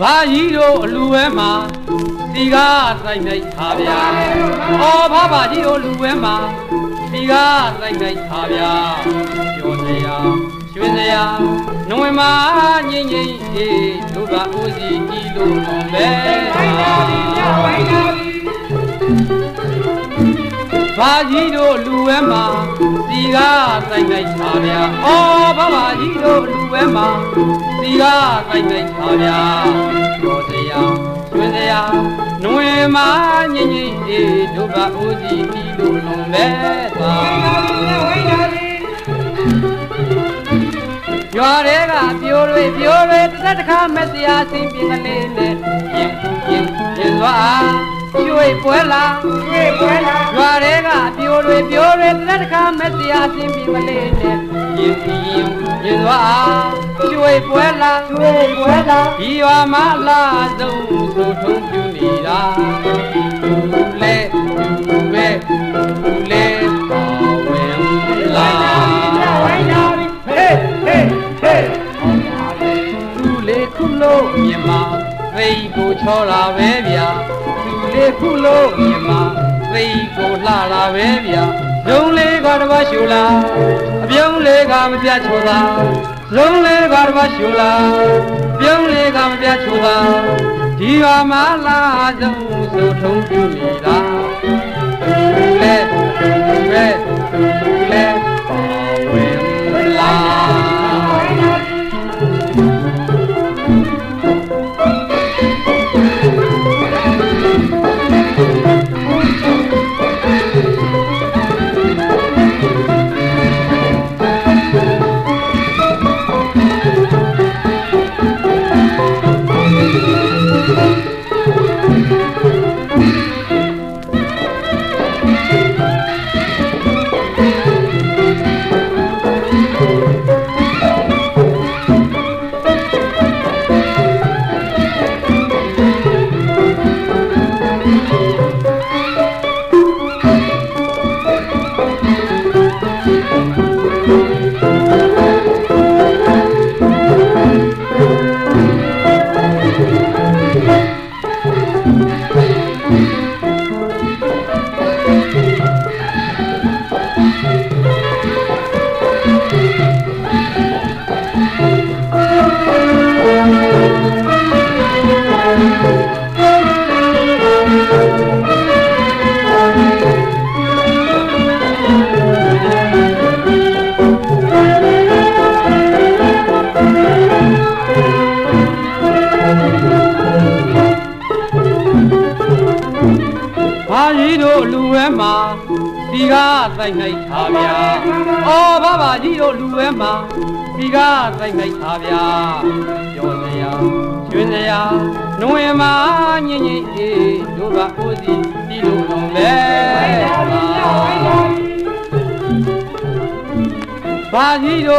ဘာကြီးတို့အလူဝဲမှာစီကားဆိုင်နိုင်ခါဗျာ။အော်ဘာဘာကြီးတို့လူဝဲမှာစီကားဆိုင်နိုင်ခါဗျာ။ပြောစရာရွှင်စရာနွေမှာငိမ့်ငိမ့်အေးတို့ကဦးစီကြည်လို့ပဲ။ဘာကြီးတို့လူဝဲမှာ စီကားဆိုင်နိုင်ခါဗျာ။အော်ဘာဘာကြီးတို့လူဝဲမှာစီကားဆိုင်နိုင်ခါဗျာ။ပြောစရာရွှင်စရာနွေမှာငိမ့်ငိမ့်အေးတို့ကဦးစီကြည်လို့လုံးပဲ။သာရွာတွေကပြိုတွေပြိုတွေတစ်သက်တစ်ခါမစရာစင်ပြင်းကလေးနဲ့ရင်ရင်ရင်သွား ရွှေပွဲလာရွှေပွဲလာရွာတွေကပြိုတွေပြိုတွေတစ်သက်တစ်ခါမစရာစင်ပြင်းကလေးနဲ့ရင်ရင်ရင်သွားရွှေပွဲလာရွှေပွဲလာဒီရွာမှာလာဆုံးဆိုထုံးပြနေတာသူလဲသူပဲသူလဲပါဝင်လာသူလေးခုလို့မြင်မာသိကိုချောတာပဲဗျာသူ လေးခုလို့မြင်မာသိကိုလှတာပဲဗျာဇုံလေးကတပတ်ရှူလာအပြုံးလေးကမပြတ်ချိုတာဇုံလေးကတပတ်ရှူလာအပြုံးလေးကမပြတ်ချိုတာဒီဟာမလာဆုံးဆိုထုံးပြနေတာသူလဲ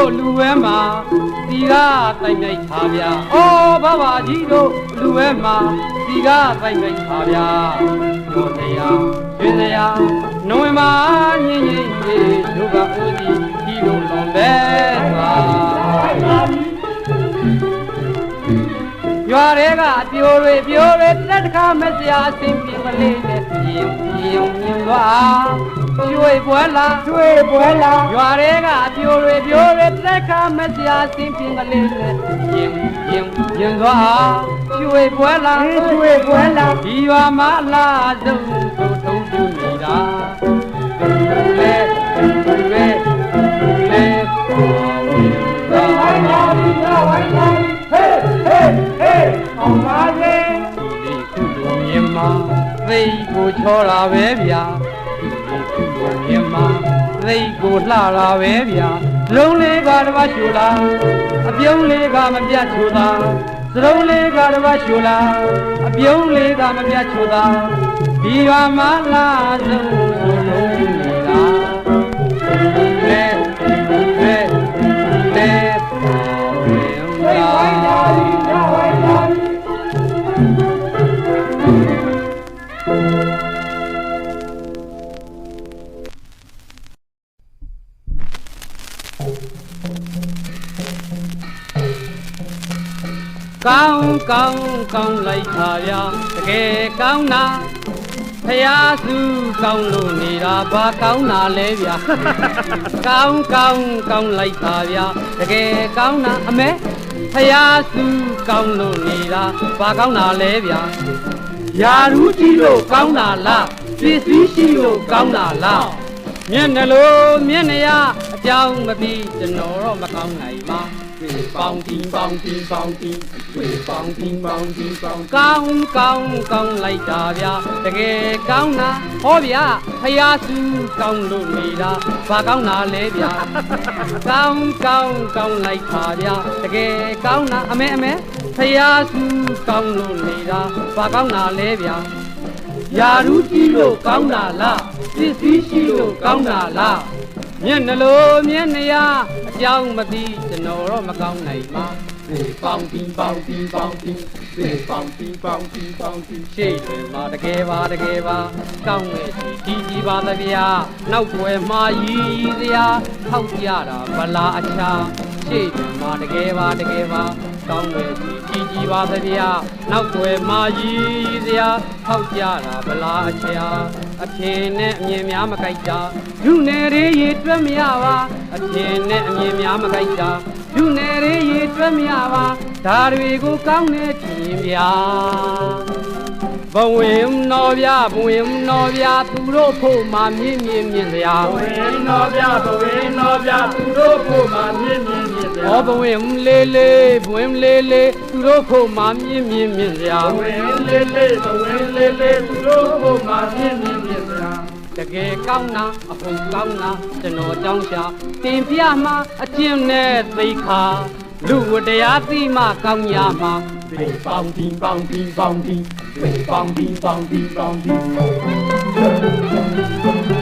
တို့လူဝဲမှာစီကားတိုက်နိုင်ထားဗျာ။အော်ဘာဘာကြီးတို့လူဝဲမှာစီကားတိုက်နိုင်ထားဗျာ။ပြောစရာရွှင်စရာနွေမှာညင်ညင်အေးတို့ကဦးစီဒီလိုလုံးပဲ။ရွာတွေကပြိုတွေပြိုတွေတက်တခါမစရာအစင်ပြင်းမလေးနဲ့ပြင်းပြင်းမြင်သွား ရွှေပွဲလာရွှေပွဲလာရွာတွေကပြိုတွေပြိုတွေတက်ခါမစရာအစင်ပြင်းမလေးနဲ့ပြင်းပြင်းမြင်သွားရွှေပွဲလာရွှေပွဲလာဒီရွာမှာလာဆုံးသူထုံးပြနေတာသူလဲသူလဲသူလဲပေါ်ဝင်လာဒီခုလိုမြင်မှာသိကိုချောတာပဲဗျာဒီခုလိုမြင်မှာ သိကိုလှတာပဲဗျာလုံးလေးကတပတ်ရှူလာအပြုံးလေးကမပြတ်ချူတာစရုံးလေးကတပတ်ရှူလာအပြုံးလေးကမပြတ်ချူတာဒီရွာမှာလာဆုံး ကောင်းကောင်းလိုက်ပါဗျာတကယ်ကောင်းတာဖယားစုကောင်းလို့နေတာဘာကောင်းတာလဲဗျာကောင်းကောင်းကောင်းလိုက်ပါဗျာတကယ်ကောင်းတာအမဲဖယားစုကောင်းလို့နေတာဘာကောင်းတာလဲဗျာယာရူးကြီးလို့ကောင်းတာလားပစ္စည်းရှိလို့ကောင်းတာလားမျက်နှလို့မျက်နှရအကြောင်းမသိကျွန်တော်တော့မကောင်းနိုင်ပါ ပေါင်းတင်းပေါင်းတင်းပေါင်းတင်းဝေပေါင်းတင်းပေါင်းတင်းပေါင်းကောင်းကောင်းကောင်းလိုက်တာဗျာတကယ်ကောင်းတာဟောဗျာဖယားစုကောင်းလို့နေတာဘာကောင်းတာလဲဗျာကောင်းကောင်းကောင်းလိုက်ပါဗျာတကယ်ကောင်းတာအမဲအမဲဖယားစုကောင်းလို့နေတာဘာကောင်းတာလဲဗျာယာရူးကြီးလို့ကောင်းတာလားပစ္စည်းရှိလို့ကောင်းတာလား မျက်နှလို့မျက်နှရအကြောင်းမသိကျွန်တော်တော့မကောင်းနိုင်ပါဝေပေါင်းတင်းပေါင်းတင်းပေါင်းတင်းဝေပေါင်းတင်းပေါင်းတင်းပေါင်းတင်းရှေ့တွင်မှာတကယ်ပါတကယ်ပါကောင်းရဲ့စီကြီးကြီးပါသဗျာနောက်ွယ်မှာရည်စရာထောက်ကြတာဗလာအချာရှေ့တွင်မှာတကယ်ပါတကယ်ပါကောင်းရဲ့စီကြီးကြီးပါသဗျာနောက်ွယ်မှာရည်စရာထောက်ကြတာဗလာအချာ အဖြေနဲ့အမြင်များမကြိုက်တာလူနယ်ရေးရေတွက်မရပါအဖြေနဲ့အမြင်များမကြိုက်တာလူနယ်ရေးရေတွက်မရပါဒါတွေကိုကောင်းနေချင်ဗျာ ဘဝင်တော်ဗျာဘဝင်တော်ဗျာသူတို့ဖို့မှမြင့်မြင့်မြင့်စရာဘဝင်းတော်ဗျဘဝင်းတော်ဗျသူတို့ဖို့မှာမြင့်မြင့်မြင့်ဗျာဟောဘဝင်လေးလေးဘဝင်လေးလေးသူတို့ဖို့မှမြင့်မြင့်မြင့်စရာဘဝင်းလေးလေးဘဝင်းလေးလေးသူတို့ဖို့မှာမြင့်မြင့်မြင့်ဗျာတကယ်ကောင်းတာအဖို့ကောင်းတာကျွန်တော်ကြောင်းရှာတင်ပြမှာအကျင့်နဲ့သိခါ လူဝတရားသိမှကောင်းရမှာဝေပေါင်းတင်းပေါင်းတင်းပေါင်းတင်းဝေပေါင်းတင်းပေါင်းတင်းပေါင်းတင်း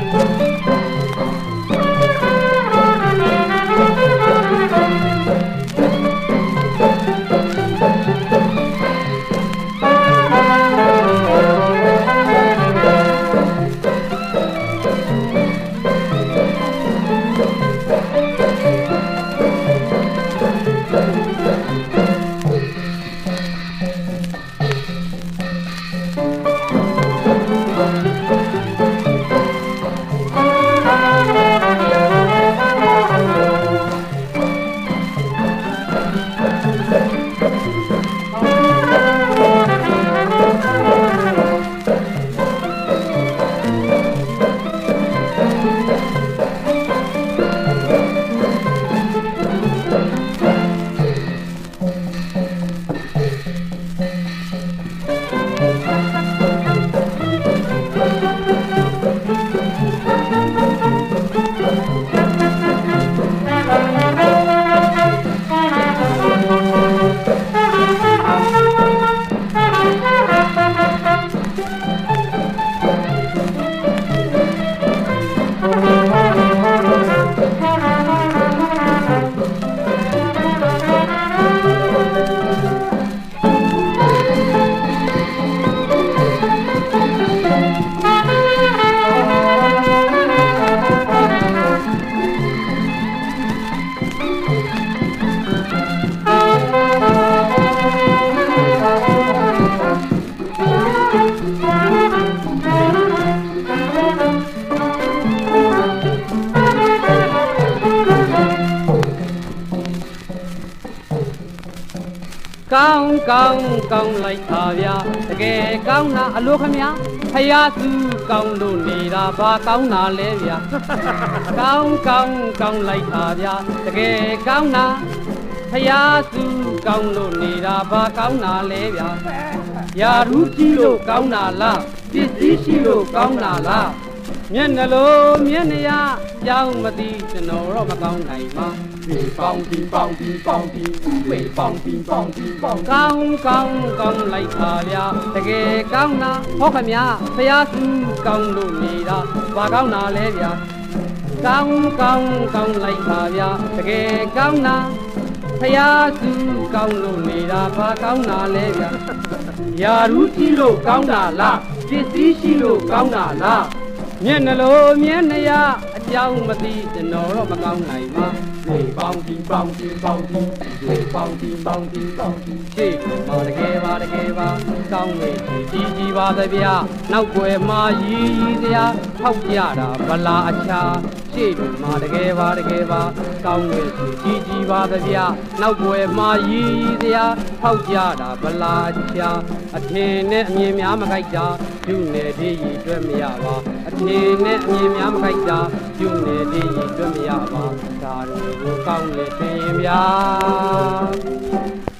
ကယ်ကောင်းတာအလိုခမညာဖယားစုကောင်းလို့နေတာဘာကောင်းတာလဲဗျာကောင်းကောင်းကောင်းလိုက်ပါဗျာတကယ်ကောင်းတာဖယားစုကောင်းလို့နေတာဘာကောင်းတာလဲဗျာယာရူးကြီးလို့ကောင်းတာလားပစ္စည်းရှိလို့ကောင်းတာလား မျက်နှလို့မျက်နှရကြောင်းမသိကျွန်တော်တော့မကောင်းနိုင်ပါဝေပေါင်းတင်းပေါင်းတင်းပေါင်းတင်းဝေပေါင်းတင်းပေါင်းတင်းပေါင်းတင်းကောင်းကောင်းကောင်းလိုက်ပါဗျာတကယ်ကောင်းတာဟောခမညာဖယားစုကောင်းလို့နေတာဘာကောင်းတာလဲဗျာကောင်းကောင်းကောင်းလိုက်ပါဗျာတကယ်ကောင်းတာဖယားစုကောင်းလို့နေတာဘာကောင်းတာလဲဗျာယာရူးကြီးလို့ကောင်းတာလားပစ္စည်းရှိလို့ကောင်းတာလား မျက်နှလိုမျက်နှရအကြောင်းမသိကျွန်တော်တော့မကောင်းနိုင်ပါနေပေါင်းဒီပေါင်းဒီပေါင်းဒီနေပေါင်းဒီပေါင်းဒီပေါင်းဒီရှေ့မှာတကယ်ပါတကယ်ပါတောင်းဝေးကြီးကြီးပါသဗျာနောက်ွယ်မှာရည်ရည်စရာထောက်ကြတာဗလာအချာ ရှေ့ကမှာတကယ်ပါတကယ်ပါကောင်းဝေချီကြီးကြီးပါသဗျာနောက်ွယ်မှာရီရီစရာထောက်ကြတာဗလာအချာအထင်နဲ့အမြင်များမကြိုက်တာယူနေသေးရီတွေ့မရပါအထင်နဲ့အမြင်များမကြိုက်တာယူနေသေးရီတွေ့မရပါဒါတွေကိုကောင်းလေထင်ရင်ဗျာ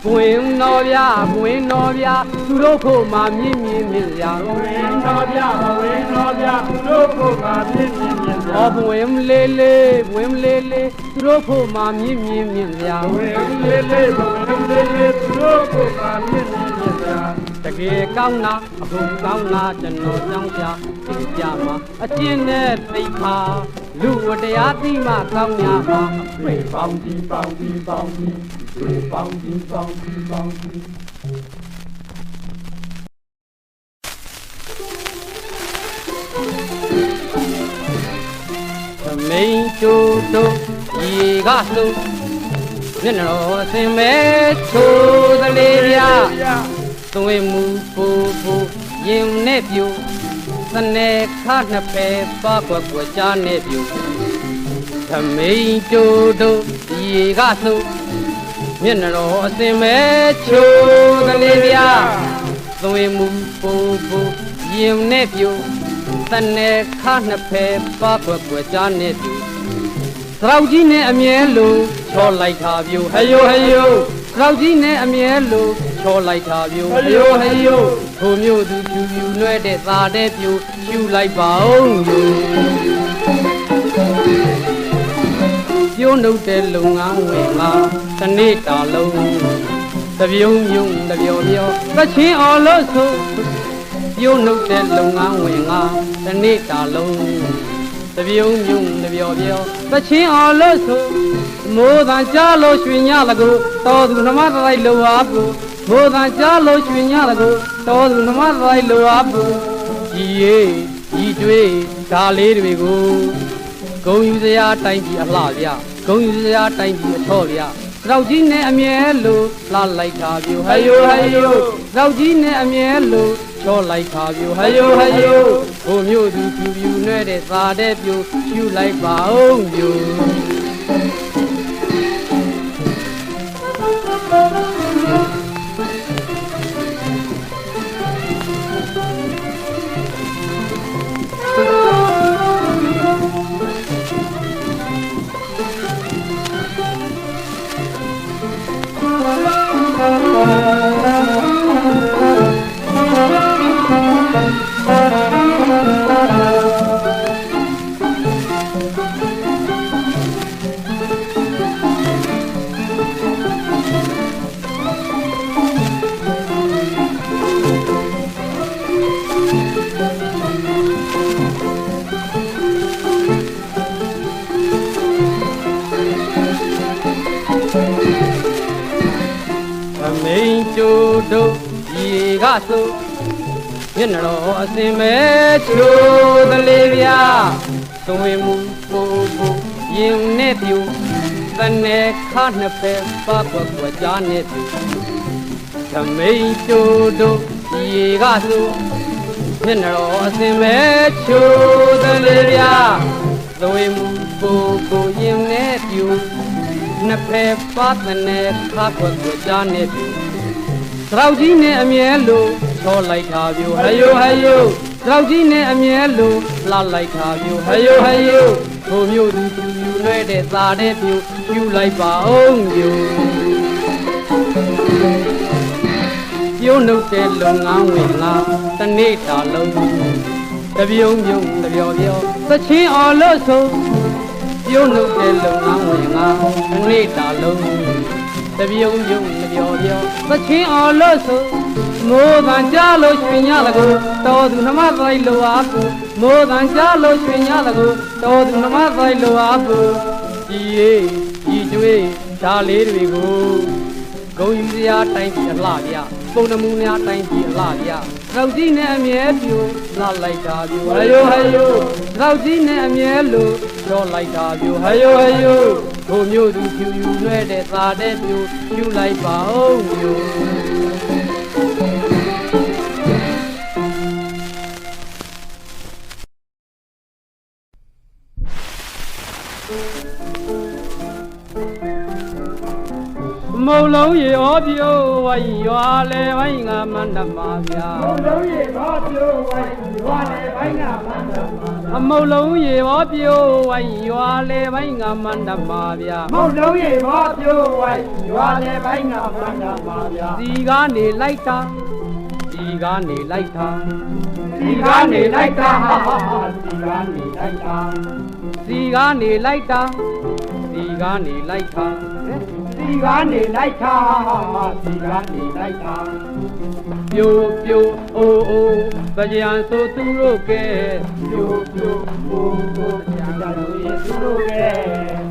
ပွင့်တော်ဗျာပွင့်တော်ဗျာသူတို့ဖို့မှာမြင့်မြင့်မြင့်ရာဝင်တော်ဗျဘဝင်တော်ဗျသူတို့ကိုပါပြင်းပြင်း အော်ဘဝင်းလေးလေးဝင်းလေးလေးသူတို့ဖို့မှမြင့်မြင့်မြင့်ဗျာဝင်းလေးလေးဘဝင်းလေးလေးသူတို့ဖို့မှမြင့်မြင့်မြင့်ဗျာတကယ်ကောင်းလားအကုန်ကောင်းလားကျွန်တော်ကြောင်းပြသိကြမှာအကျင့်နဲ့သိခါလူဝတရားသိမှကောင်းများပါအတွေ့ပေါင်းပြီးပေါင်းပြီးပေါင်းပြီးတွေ့ပေါင်းပြီးပေါင်းပြီးပေါင်းပြီး ချိုးတို့ရေကဆုံးမျက်နှာတော်အစင်မဲချိုးသလေးဗျာသွေးမူပူပူရင်နဲ့ပြူသနေခနှစ်ဖယ်ပါကွက်ကွက်ချာနဲ့ပြူသမိန်ကျိုးတို့ရေကသုမျက်နှာတော်အစင်မဲချိုးကလေးဗျာသွေးမူပူပူရင်နဲ့ပြူသနေခနှစ်ဖယ်ပါကွက်ကွက်ချာနဲ့ပြူ သရောက်ကြီးနဲ့အမြဲလိုချောလိုက်တာပြိုဟယိုဟယိုသရောက်ကြီးနဲ့အမြဲလိုချောလိုက်တာပြိုဟယိုဟယိုထိုမျိုးသူဖြူဖြူနှွဲတဲ့သားတဲ့ပြိုဖြူလိုက်ပါအောင်ယိုပြိုးနှုတ်တဲ့လုံငန်းဝင်လာတစ်နေ့တာလုံးတပြုံမြုံတပြောပြောသချင်းအော်လို့ဆိုပြိုးနှုတ်တဲ့လုံငန်းဝင်လာတစ်နေ့တာလုံး တပြုံးမြုံတပြောပြောသချင်းအောင်လို့ဆိုမိုးတန်ကြားလို့ရွှင်ညလကိုတော်သူနမတိုက်လိုအားပူမိုးတန်ကြားလို့ရွှင်ညလကိုတော်သူနမတိုက်လိုအားပူကြီးရေးကြီးတွေးဒါလေးတွေကိုဂုံယူစရာတိုင်းကြီးအလှပြဂုံယူစရာတိုင်းကြီးအထော့ပြရောက်ကြီးနဲ့အမြဲလို့လှလိုက်တာပြိုဟယိုဟယိုရောက်ကြီးနဲ့အမြဲလို့ ချောလိုက်တာပြိုဟယိုဟယိုဘုံမျိုးသူပြူပြူနဲ့တဲ့သာတဲ့ပြိုရှူလိုက်ပါအောင်ပြို တနေခနှစ်ဖက်ပါကွက်ကွက်ကြားနဲ့ပြူအမိန်ကျိုးတို့ရေကဆိုမျက်နှာတော်အစင်မဲချိုးသလေးဗျာသွေးမှုပူပူရင်နဲ့ပြူနှစ်ဖက်ပတ်နဲ့ခါကွက်ကွက်ကြားနေပြီသရောက်ကြီးနဲ့အမြဲလို့ချောလိုက်တာပြိုဟယိုဟယိုသရောက်ကြီးနဲ့အမြဲလို့လှလိုက်တာပြိုဟယိုဟယိုထိုမျိုးသူပြူပြူ လွဲတဲ့သာတဲ့ပြိုပြူလိုက်ပါအောင်ပြိုပြိုးနှုတ်တဲ့လုံငန်းဝင်လာတနေ့တာလုံးတပြုံပြုံတပြောပြောသချင်းအော်လို့ဆိုပြုံးလို့တဲ့လုံငန်းဝင်ငါဒီနေ့တာလုံးတပြုံပြုံတပြောပြောသချင်းအောင်လို့ဆို မိုးတန်ကြားလို့ရွှင်ညတကူတော်သူနှမသိုက်လိုအားပူမိုးတန်ကြားလို့ရွှင်ညတကူတော်သူနှမသိုက်လိုအားပူကြည်ရေးကြည်ကျွေးဓာလေးတွေကိုဂုံယူစရာတိုင်းပြည်အလှပြဂပုံနှမှုများတိုင်းပြည်အလားပြရောက်ကြီးနဲ့အမြဲပြိုလာလိုက်တာပြိုဟယိုဟယိုရောက်ကြီးနဲ့အမြဲလို့ပြောလိုက်တာပြိုဟယိုဟယိုဘုံမျိုးသူဖြူယူလွဲတဲ့သာတဲ့ပြိုဖြူလိုက်ပါဦးမျိုး လုံးရေဩပြိုဝိုင်းရွာလေဝိုင်းငါမန္တမဗျာဘုံလုံးရေဘာပြိုဝိုင်းရွာလေဘိုင်းကမန္တမာအမုံလုံးရေဩပြိုဝိုင်းရွာလေဝိုင်းငါမန္တမဗျာဘုံလုံးရေဘာပြိုဝိုင်းရွာလေဘိုင်းကမန္တမာဗျာဒီကနေလိုက်တာဒီကနေလိုက်တာဒီကနေလိုက်တာဟာဟာဒီကနေလိုက်တာဒီကနေလိုက်တာဒီကနေလိုက်တာ ဒီကနေလိုက်တာဟာဒီကနေလိုက်တာပြိုပြိုအိုးအိုးကြံဆိုသူတို့ကဲပြိုပြိုဘိုးဘိုးကြံတော်ရေသူတို့ကဲ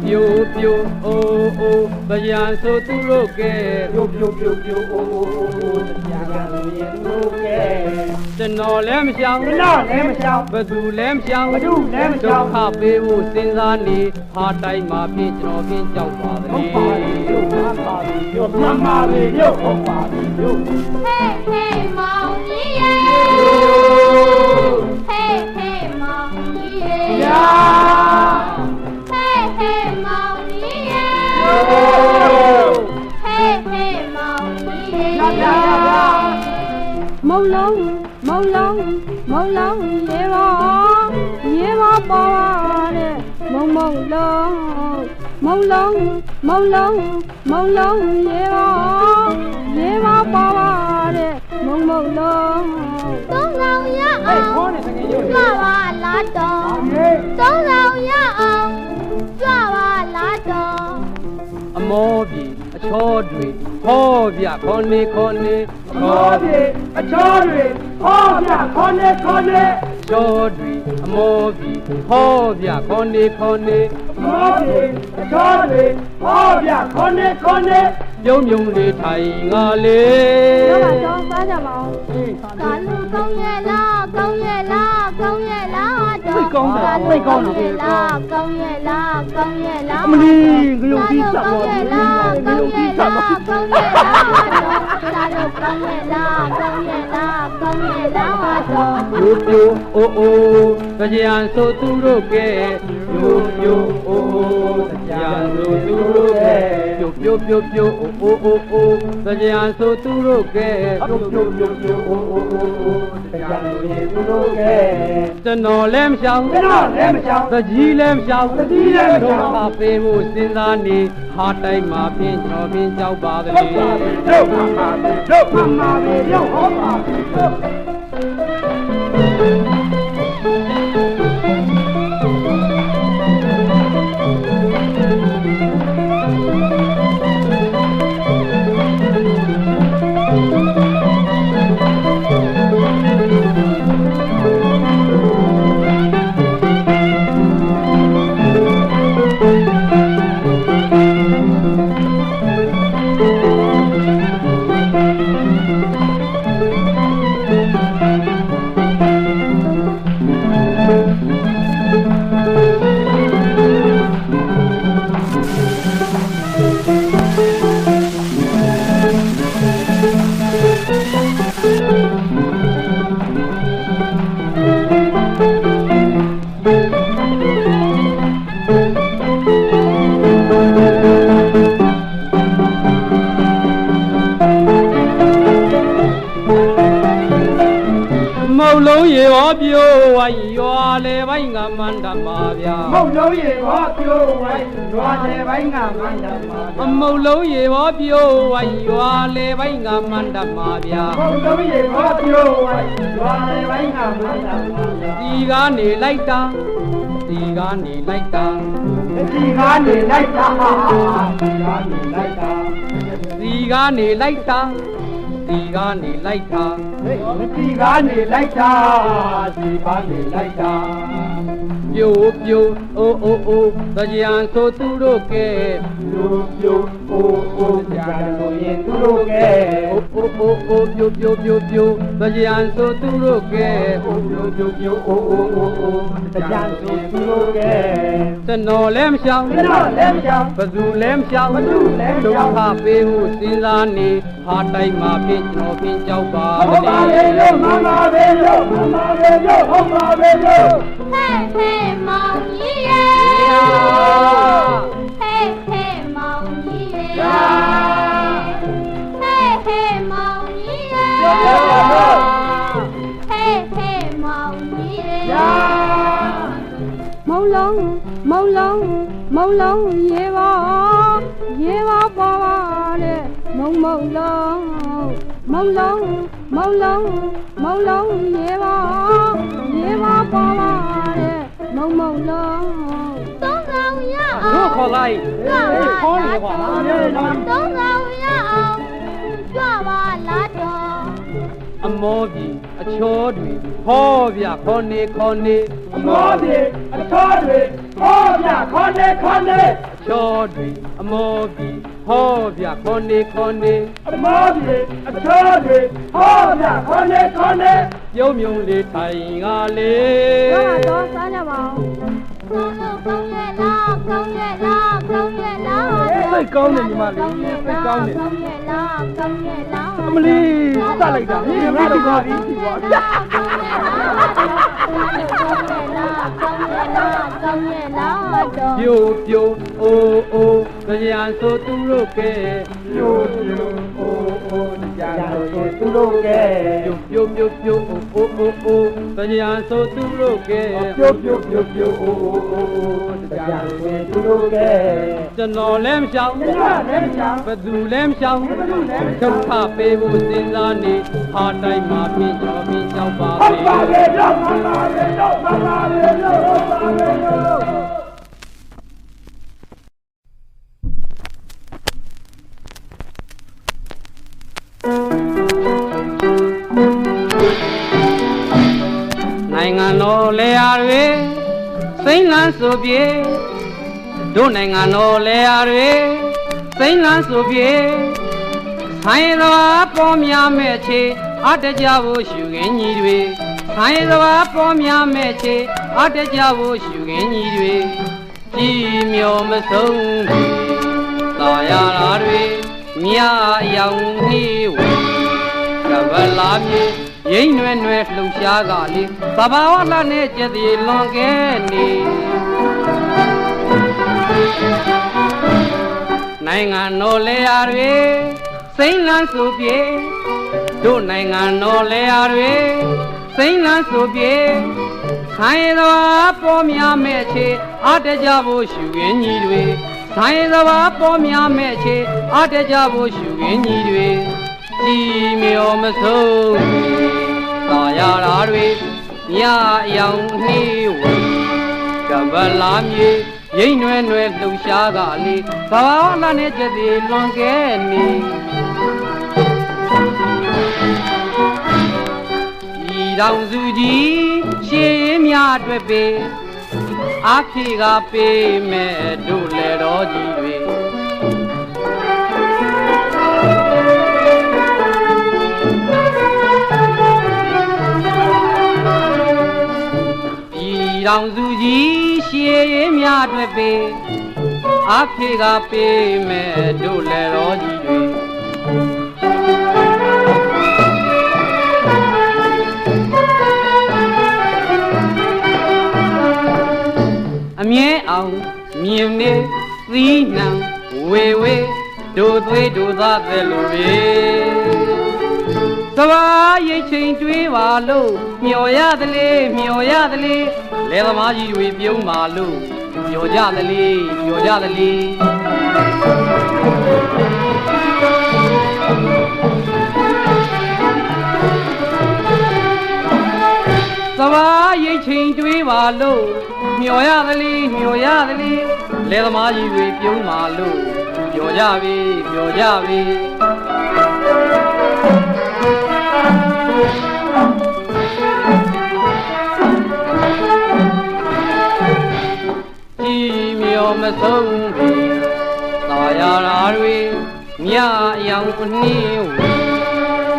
ပြိုပြိုအိုးအိုးကြံဆိုသူတို့ကဲပြိုပြိုပြိုပြိုအိုးအိုးအိုးကြံတော်ရေသူတို့ကဲ ကျွန်တော်လည်းမရှောင်ကျွန်တော်လည်းမရှောင်ဘသူလည်းမရှောင်ဘသူလည်းမရှောင်ဒုက္ခပေးဖို့စဉ်းစားနေဟာတိုင်းမှာဖြင့်ကျွန်တော်ဖြင့်ကြောက်ပါသဟုတ်လေပါပြီရုပ်မှန်ပါပြီရုပ်မှန်ပါပြီရုပ်ဟုတ်ပါပြီရုပ် Hey hey မောင်ကြီးရေ Hey hey မောင်ကြီးရေရာ Hey hey မောင်ကြီးရေ Hey hey မောင်ကြီးရေရာရာရာမုံလုံးမုံလုံး လုံးမုံလုံးမုံလုံးမုံလုံးရေပါရေပါပေါ်ပါတဲ့မုံမုံလုံးသုံးဆောင်ရဟဲ့အောင်ခေါ်နေတကယ်ရုပ်ကြွပါလာတော့ဟေးသုံးဆောင်ရအောင်ကြွပါလာတော့အမောပြီအ ချောတွေဟောပြခေါနေခေါနေမောပြေအချောတွေဟောပြခေါ်နေခေါ်နေချောတွေအမောပြီဟောပြခေါနေခေါနေမောပြေအချောတွေဟောပြခေါ်နေခေါ်နေပြုံးပြုံးလေးထိုင်ငါလေတော့ပါတော့စားကြပါဦးကာလူကောင်းရဲ့လားကောင်းရဲ့လားကောင်းရဲ့လားတော့စိတ်ကောင်းတာစိတ်ကောင်းတာလားကောင်းရဲ့လားကောင်းရဲ့လားအမလီငရုတ်ကြီးစပ်သွားပြီလားကောင်းရဲ့လားကောင်းရဲ့လားကာလူကောင်းရဲ့လားကောင်းရဲ့လားကောင်း ရဲ့လားတော့ပြိုပြိုအိုးအိုး ကြံဆိုသူတို့ကဲပြိုပြိုအိုးအိုးကြံဆိုသူတို့ကဲပြိုပြိုပြိုပြိုအိုးအိုးအိုးအိုးကြံဆိုသူတို့ကဲပြုတ်ပြုတ်ပြုတ်ပြုတ်အိုးအိုးအိုးအိုးတရားတော်ရေသူတို့ကဲကျွန်တော်လည်းမရှောင်ကျွန်တော်လည်းမရှောင်တကြီးလည်းမရှောင်တကြီးလည်းမရှောင်ဒုက္ခပေးဖို့စဉ်းစားနေဟာတိုင်းမှာဖြင့်ကျွန်တော်ဖြင့်ကြောက်ပါသဟုတ်လေပါပြီရုပ်မှန်ပါပြီရုပ်မှန်ပါပြီရုပ်ဟောပါပြီ ကမန္တမာဗျာမုတ်လုံးရေဟောပြိုးဝိုင်းရွာတယ်ဘိုင်းကမန္တမာဒီကနေလိုက်တာဒီကနေလိုက်တာဒီကနေလိုက်တာဒီကနေလိုက်တာဒီကနေလိုက်တာဒီကနေလိုက်တာဒီကနေလိုက်တာဒီကနေလိုက်တာပြိုပြိုအိုးအိုးအိုးကြံဆိုသူတို့ကဲပြိုးပြိုး ဘအိုးအိုးကြာလို့ရင်သူတို့ကဲအိုးအိုးအိုးအိုးပြိုပြိုပြိုပြိုတရားဆိုသူတို့ကဲအိုးပြိုပြိုပြိုအိုးအိုးအိုးအိုးကြာလို့ရင်သူတို့ကဲကျွန်တော်လည်းမရှောင်ကျွန်တော်လည်းမရှောင်ဘသူလည်းမရှောင်ဘသူလည်းမရှောင်ဒုက္ခပေးမှုစဉ်းစားနေဟာတိုက်မှာဖြစ်ကျွန်တော်ဖြင့်ကြောက်ပါဟုတ်ပါလေလို့မမပဲလို့မမပဲလို့ဟုတ်ပါပဲလို့ဟဲ့ဟဲ့မောင်ကြီးရဲ့ လုံးရေပါရေပါပေါ်ပါတဲ့မုံမုံလုံးမုံလုံးမုံလုံးမုံလုံးရေပါရေပါပေါ်ပါတဲ့မုံမုံလုံးသုံးဆောင်ရအောင်တို့ခေါ်လိုက်ကြွပါခေါ်နေလားပါတော့လားသုံးဆောင်ရအောင်ကြွပါလားတော့အမောပြီအချောတွေဟောဗျခေါ်နေခေါ်နေအမောပြေအချောတွေ ဟောပြခေါ်နေခေါ်နေအချောတွေအမောပြီဟောဗျခေါ်နေခေါ်နေအမောပြေအချောတွေဟောပြခေါ်နေခေါ်နေပြုံးမြုံလေးထိုင်ကလေတော့တော့စားကြပါဦးကောင်းလို့ကောင်းရဲ့လားကောင်းရဲ့လားကောင်းရဲ့လားစိတ်ကောင်းတယ်ညီမလေးကောင်းရဲ့စိတ်ကောင်းတယ်ကောင်းရဲ့လားကောင်းရဲ့လားအမလီစလိုက်တာဟေးမတော်ပါဘူးဒီပါ ကောင်းရဲ့လားကောင်းရဲ့လားတော့ပြိုပြိုအိုးအိုးတရားဆိုသူတို့ကဲပြိုပြိုအိုးအိုး ကြာလို့ရင်သူတို့ကဲပြိုပြိုပြိုပြိုအိုးအိုးအိုးတရားဆိုသူတို့ကဲပြိုပြိုပြိုပြိုအိုးအိုးအိုးအိုးကြာလို့ရင်သူတို့ကဲကျွန်တော်လည်းမရှောင်ကျွန်တော်လည်းမရှောင်ဘသူလည်းမရှောင်ဒုက္ခပေးဖို့စဉ်းစားနေဟာတိုင်းမှာပြင်းကျွန်တော်ပြင်းကြောက်ပါဟုတ်စေပါလေတော့မမလေတော့မမလေတော့ဟုတ်ပါလေတော့ တော်လေယာတွေစိမ့်လန်းဆိုပြေတို့နိုင်ငံတော်လေယာတွေစိမ့်လန်းဆိုပြေဆိုင်တော်ပေါ်များမဲ့ချေအတကြဖို့ရှုခင်းကြီးတွေဆိုင်တော်ပေါ်များမဲ့ချေအတကြဖို့ရှုခင်းကြီးတွေကြည်မြော်မဆုံးတွေသာယာရာတွေမြာရောင်နှီးဝေကဗလာမြေ ရိမ့်နွယ်နွယ်လှုပ်ရှားကလေးသဘာဝလှနဲ့ကြည်တည်လွန်ကဲနေနိုင်ငံတော်လေယာတွေစိမ့်လန်းစုပြေတို့နိုင်ငံတော်လေယာတွေစိမ့်လန်းစုပြေဆိုင်တော်ပေါ်များမဲ့ချေအတကြဖို့ရှုရင်းကြီးတွေဆိုင်တော်ပေါ်များမဲ့ချေအတကြဖို့ရှုရင်းကြီးတွေကြည်မြော်မဆုံး သာယာရာတွေညအယောင်နှီးဝေကဗလာမြေရိမ့်နွယ်နွယ်လှူရှားကလေးသဘာဝလာနဲ့ကြည်သေးလွန်ကဲနေဤတော်စုကြီးရှေးများအတွက်ပေအဖေကပေးမဲ့တို့လေတော်ကြီးတွေ ပြည်တော်စုကြီးရှေးများအတွက်ပေအဖေကပေးမဲ့တို့လည်းတော်ကြီးတွေအမြဲအောင်မြင်နေသီးနှံဝေဝေတို့သွေးတို့သားတဲ့လိုပဲ သဘာရိတ်ချိန်တွေးပါလို့မျော်ရသလေမျော်ရသလေလဲသမားကြီးတွေပြုံးပါလို့မျော်ကြသလေမျော်ကြသလေသဘာရိတ်ချိန်တွေးပါလို့မျော်ရသလေမျော်ရသလေလဲသမားကြီးတွေပြုံးပါလို့မျော်ကြပြီမျော်ကြပြီ တော်မဆုံးပြီသာယာရာတွေမြအယောင်အနှင်းဝေ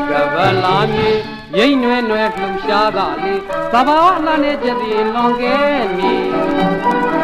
ကပလာမြေရိတ်နွဲ့နွဲ့လှူရှားကလေသဘာဝအလှနဲ့ကြည်လွန်ခဲ့မည်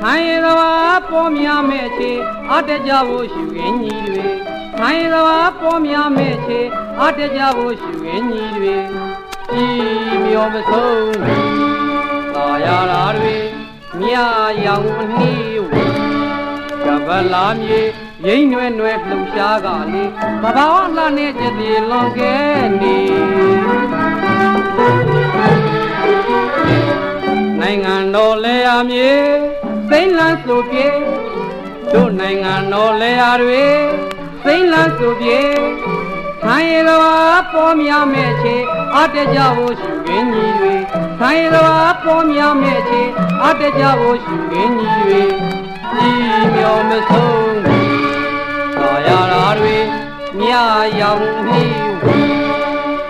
ထိုင်ရသဘာပေါ်များမဲ့ချေအတကြဖို့ရှူရင်ညီတွေထိုင်ရသဘာပေါ်များမဲ့ချေအတကြဖို့ရှူရင်ညီတွေကြည်မျောမဆုံးသာရတာတွေမြာရောင်အနှီးဝေကပလာမြေရိမ့်နွယ်နွယ်လှူရှားကလေသဘာဝလှနဲ့ကြည်တည်လွန်ခဲ့နေ နိုင်ငံတော်လေယာမြေစိမ့်လန်းဆိုပြေတို့နိုင်ငံတော်လေယာတွေစိမ့်လန်းဆိုပြေထိုင်ရတော်ပေါ်များမဲ့ချေအတကြဖို့ရှုခင်းကြီးတွေထိုင်ရတော်ပေါ်များမဲ့ချေအတကြဖို့ရှုခင်းကြီးတွေကြည်မြော်မဆုံးသာရတာတွေမြာရောင်နှီးဝေ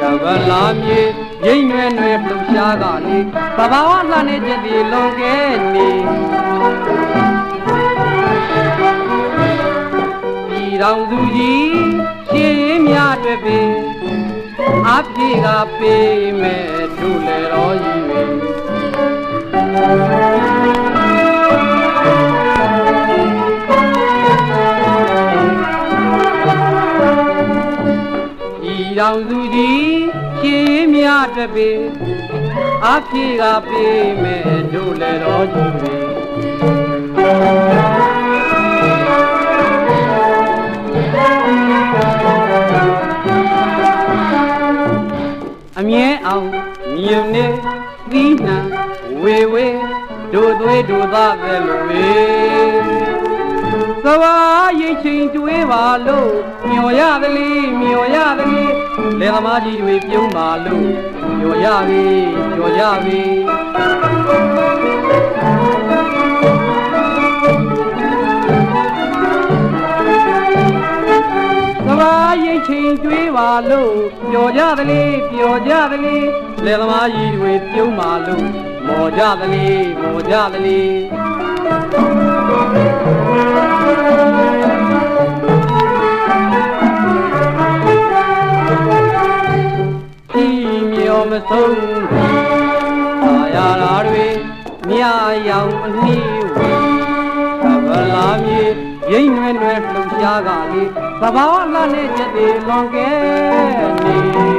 ကပလာမြေရိမ့်နွယ်နွယ်လှူ ရှားကလေသဘာဝလှနဲ့ကြည်တည်လွန်ခဲ့နေဤတော်သူကြီးရှေးများတွေ့ပေအပြေကပေးမဲ့တို့လေတော်ကြီးတွေဤတော်သူသည်ရှေးမြတပေ အဖြေကပေးမဲ့တို့လည်းတော်ကြည့်ပေအမြဲအောင်မြုံနေသီးနှံဝေဝေတို့သွေးတို့သားပဲလို့ဝေသဘာရိတ်ချိန်တွေးပါလို့မျော်ရသလေးမျော်ရသလေးလေသမားကြီးတွေပြုံးပါလို့ မျော်ရပြီမျော်ရပြီသဘာရိတ်ချိန်တွေးပါလို့ပျော်ကြသလေးပျော်ကြသလေးလေသမားကြီးတွေပြုံးပါလို့မော်ကြသလေးမော်ကြသလေး ဆုံးသာယာလာတွေမြာရောင်အနှီးဝေကပလာမြေရိမ့်နွယ်နွယ်လှူရှားကလေသဘာဝလှနဲ့ချက်တွေလွန်ကဲနေ